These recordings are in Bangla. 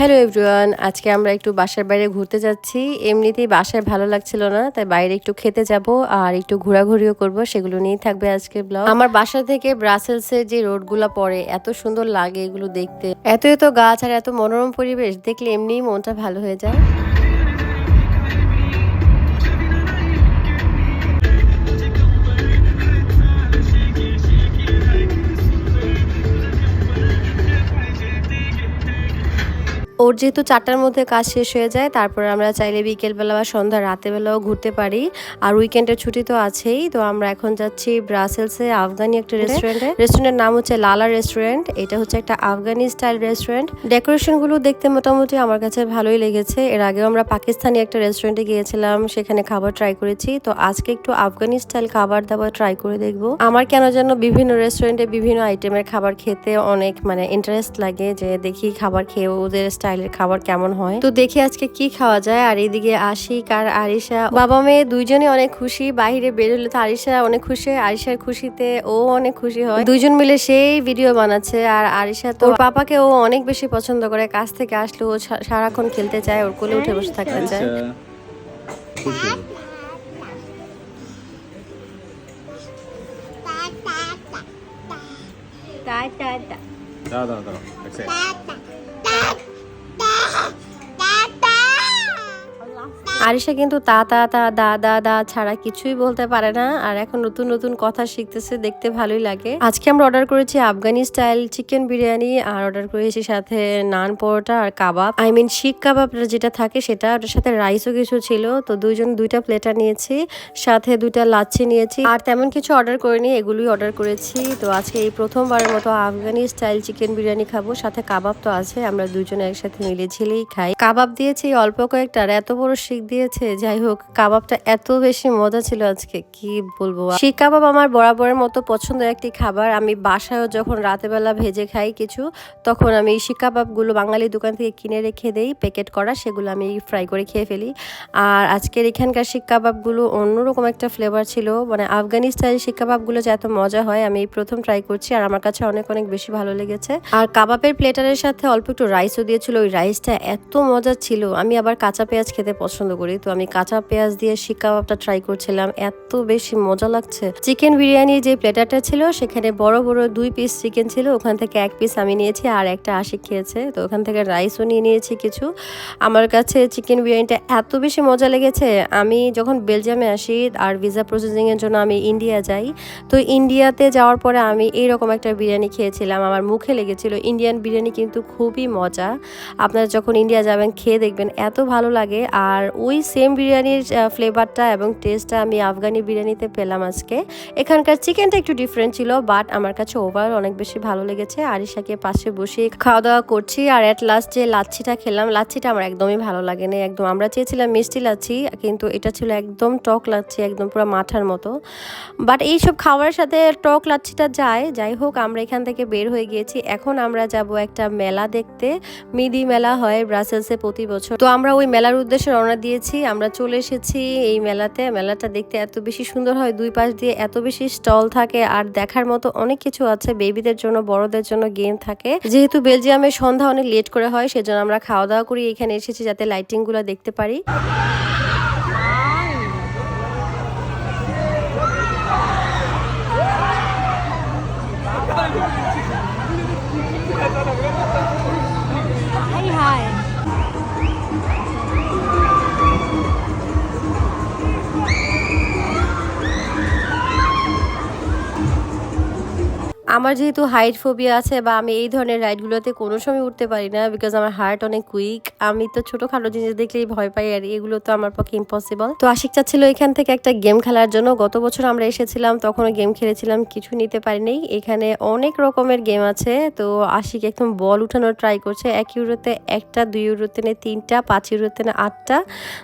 হ্যালো এভরিওয়ান, আজকে আমরা একটু বাসার বাইরে ঘুরতে যাচ্ছি। এমনিতেই বাসায় ভালো লাগছিল না, তাই বাইরে একটু খেতে যাব আর একটু ঘোরাঘুরিও করব, সেগুলো নিয়েই থাকবে আজকে ব্লগ আমার বাসা থেকে ব্রাসেলসের যে রোডগুলো পড়ে, এত সুন্দর লাগে এগুলো দেখতে। এত এত গাছ আর এত মনোরম পরিবেশ, দেখলে এমনিই মনটা ভালো হয়ে যায়। ওর যেহেতু চারটার মধ্যে কাজ শেষ হয়ে যায় তারপর আমরা চাইলে বিকেলবেলা বা সন্ধ্যা রাতেবেলাও ঘুরতে পারি। আর উইকেন্ডের ছুটি তো আছেই তো আমরা এখন যাচ্ছি ব্রাসেলসে আফগানি একটা রেস্টুরেন্টে রেস্টুরেন্টের নাম হচ্ছে লালা রেস্টুরেন্ট এটা হচ্ছে একটা আফগানি স্টাইল রেস্টুরেন্ট ডেকোরেশনগুলো দেখতে মোটামুটি আমার কাছে ভালোই লেগেছে। এর আগেও আমরা পাকিস্তানি একটা রেস্টুরেন্টে গিয়েছিলাম সেখানে খাবার ট্রাই করেছি। তো আজকে একটু আফগানি স্টাইল খাবার দাবার ট্রাই করে দেখব। আমার কেন যেন বিভিন্ন রেস্টুরেন্টে বিভিন্ন আইটেমের খাবার খেতে অনেক মানে ইন্টারেস্ট লাগে যে দেখি খাবার খেয়ে ওদের স্টাইলের খাবার কেমন হয়? তো দেখি আজকে কি খাওয়া যায়। আর এইদিকে আশিক আর আরিশা বাবা মেয়ে দুইজনে অনেক খুশি। বাইরে বেরোলে তো আরিশা অনেক খুশি হয় আরিশার খুশিতে ও অনেক খুশি হয়। দুইজন মিলে সেই ভিডিও বানাচ্ছে আর আরিশা তো ওর পাপাকে ও অনেক বেশি পছন্দ করে। কাছ থেকে আসলে ও সা- সারাক্ষণ খেলতে চায় ওর কোলে উঠে বসে থাকতে চায়। আচ্ছা খুশি। দাঁড়াও দাঁড়াও দাঁড়াও এক second। আরিশা কিন্তু তা তা তা, দা দা দা ছাড়া কিছুই বলতে পারে না। আর এখন নতুন নতুন কথা শিখতেছে, দেখতে ভালোই লাগে। আজকে আমরা অর্ডার করেছি আফগানি স্টাইল চিকেন বিরিয়ানি, আর অর্ডার করেছি সাথে নান পরোটা আর কাবাব। আই মিন শিক কাবাব যেটা থাকে সেটা, ওটার সাথে রাইসও কিছু ছিল। তো দুইজন, দুইটা প্লেটার নিয়েছি, সাথে দুইটা লাচ্ছি নিয়েছি। আর তেমন কিছু অর্ডার করিনি, এগুলোই অর্ডার করেছি। তো আজকে এই প্রথমবারের মতো আফগানি স্টাইল চিকেন বিরিয়ানি খাব। সাথে কাবাব তো আছে, আমরা দুজনে একসাথে মিলে ঝিলেই খাই। কাবাব দিয়েছি অল্প কয়েকটা, আর এত বড় শিক দিয়েছে। যাই হোক, কাবাবটা এত বেশি মজা ছিল আজকে, কি বলব। শিক কাবাব আমার বরাবরের মতো পছন্দের একটি খাবার। আমি বাসায়ও যখন রাতেবেলা ভেজে খাই কিছু, তখন আমি শিক কাবাবগুলো বাঙালি দোকান থেকে কিনে রেখে দেই, প্যাকেট করা, সেগুলো আমি ফ্রাই করে খেয়ে ফেলি। আর আজকের এখানকার শিক কাবাবগুলো অন্যরকম একটা ফ্লেভার ছিল। মানে আফগানি স্টাইল শিক কাবাবগুলো যে এত মজা হয়, আমি প্রথম ট্রাই করছি আর আমার কাছে অনেক অনেক বেশি ভালো লেগেছে। আর কাবাবের প্লেটারের সাথে অল্প একটু রাইসও দিয়েছিল। ওই রাইসটা এত মজা ছিল। আমি আবার কাঁচা পেঁয়াজ খেতে পছন্দ করি। তো আমি কাঁচা পেঁয়াজ দিয়ে শিক কাবাবটা ট্রাই করছিলাম। এত বেশি মজা লাগছে। চিকেন বিরিয়ানি যে প্লেটারটা ছিল, সেখানে বড় বড় দুই পিস চিকেন ছিল। ওখান থেকে এক পিস আমি নিয়েছি আর একটা আশিক খেয়েছে। তো ওখান থেকে রাইসও নিয়ে নিয়েছি কিছু। আমার কাছে চিকেন বিরিয়ানিটা এত বেশি মজা লেগেছে। আমি যখন বেলজিয়ামে আসি আর ভিসা প্রসেসিংয়ের জন্য আমি ইন্ডিয়া যাই, তো ইন্ডিয়াতে যাওয়ার পরে আমি এইরকম একটা বিরিয়ানি খেয়েছিলাম। আমার মুখে লেগেছিল। ইন্ডিয়ান বিরিয়ানি কিন্তু খুবই মজা। আপনারা যখন ইন্ডিয়া যাবেন, খেয়ে দেখবেন, এত ভালো লাগে। আর ওই সেম বিরিয়ানির ফ্লেভারটা এবং টেস্টটা আমি আফগানি বিরিয়ানিতে পেলাম আজকে। এখানকার চিকেনটা একটু ডিফারেন্ট ছিল বাট আমার কাছে ওভারঅল অনেক বেশি ভালো লেগেছে। আরিশাকে পাশে বসে খাওয়া দাওয়া করছি, আর অ্যাট লাস্ট যে লাচ্ছিটা খেলাম, লাচ্ছিটা আমার একদমই ভালো লাগেনি। একদম আমরা চেয়েছিলাম মিষ্টি লাচ্ছি, কিন্তু এটা ছিল একদম টক লাচ্ছি, একদম পুরো মাঠার মতো। বাট এইসব খাওয়ার সাথে টক লাচ্ছিটা যায়। যাই হোক, আমরা এখান থেকে বের হয়ে গিয়েছি। এখন আমরা যাব একটা মেলা দেখতে। মিদি মেলা হয় ব্রাসেলসে প্রতি বছর। তো আমরা ওই মেলার উদ্দেশ্যে রওনা দিয়েছি আমরা চলে এসেছি এই মেলাতে। মেলাটা দেখতে এত বেশি সুন্দর হয়, দুই পাশ দিয়ে এত বেশি স্টল থাকে আর দেখার মতো অনেক কিছু আছে। বেবিদের জন্য, বড়দের জন্য গেম থাকে। যেহেতু বেলজিয়ামে সন্ধ্যা অনেক লেট করে হয়, সেজন্য আমরা খাওয়া দাওয়া করি। এখানে এসেছি যাতে লাইটিংগুলো দেখতে পারি। আমার যেহেতু হাইট ফোবিয়া আছে বা আমি এই ধরনের রাইডগুলোতে কোনো সময় উঠতে পারি না বিকজ আমার হার্ট অনেক কুইক আমি তো ছোটখাটো জিনিস দেখলেই ভয় পাই আর এগুলো তো আমার পক্ষে ইম্পসিবল তো আশিক চাচ্ছিল এখান থেকে একটা গেম খেলার জন্য। গত বছর আমরা এসেছিলাম তখনও গেম খেলেছিলাম, কিছু নিতে পারিনি। এখানে অনেক রকমের গেম আছে। তো আশিক একদম বল উঠানোর ট্রাই করছে। এক ইউরোতে একটা, দুই ইউরোতে নেই তিনটা, পাঁচ ইউরোতে না আটটা,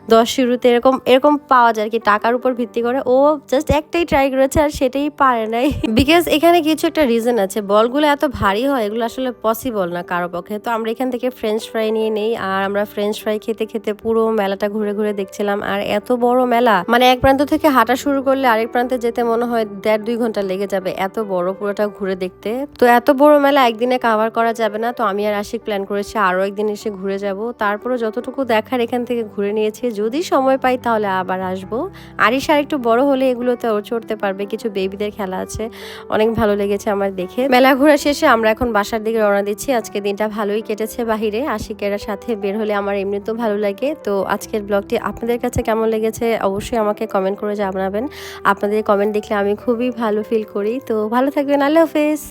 দশ ইউরোতে এরকম এরকম পাওয়া যায় আর কি। টাকার উপর ভিত্তি করে। ও জাস্ট একটাই ট্রাই করেছে আর সেটাই পারে নাই। বিকজ এখানে কিছু একটা রিজন রিজন আছে। বলগুলো এত ভারী হয়, এগুলো আসলে পসিবল না কারও পক্ষে। তো আমরা এখান থেকে ফ্রেঞ্চ ফ্রাই নিয়ে নেই, আর আমরা ফ্রেঞ্চ ফ্রাই খেতে খেতে পুরো মেলাটা ঘুরে ঘুরে দেখছিলাম। আর এত বড় মেলা মানে এক প্রান্ত থেকে হাঁটা শুরু করলে আরেক প্রান্তে যেতে মনে হয় দেড় দুই ঘণ্টা লেগে যাবে এত বড় পুরোটা ঘুরে দেখতে। তো এত বড় মেলা একদিনে কাভার করা যাবে না। তো আমি আর আশিক প্ল্যান করেছি আরও একদিন এসে ঘুরে যাব। তারপরে যতটুকু দেখার এখান থেকে ঘুরে নিয়েছি। যদি সময় পাই তাহলে আবার আসব। আরিশ আর একটু বড় হলে এগুলোতে চড়তে পারবে। কিছু বেবিদের খেলা আছে। অনেক ভালো লেগেছে আমার দেখে মেলা ঘোরা শেষে আমরা এখন বাসার দিকে রওনা দিচ্ছি। আজকে দিনটা ভালোই কেটেছে বাহিরে। আশিকেরা সাথে বের হলে আমার এমনিতেও ভালো লাগে। তো আজকের ব্লগটি আপনাদের কাছে কেমন লেগেছে অবশ্যই আমাকে কমেন্ট করে জানাবেন। আপনাদের কমেন্ট দেখলে আমি খুবই ভালো ফিল করি। তো ভালো থাকবেন। আল্লাহ হাফেজ।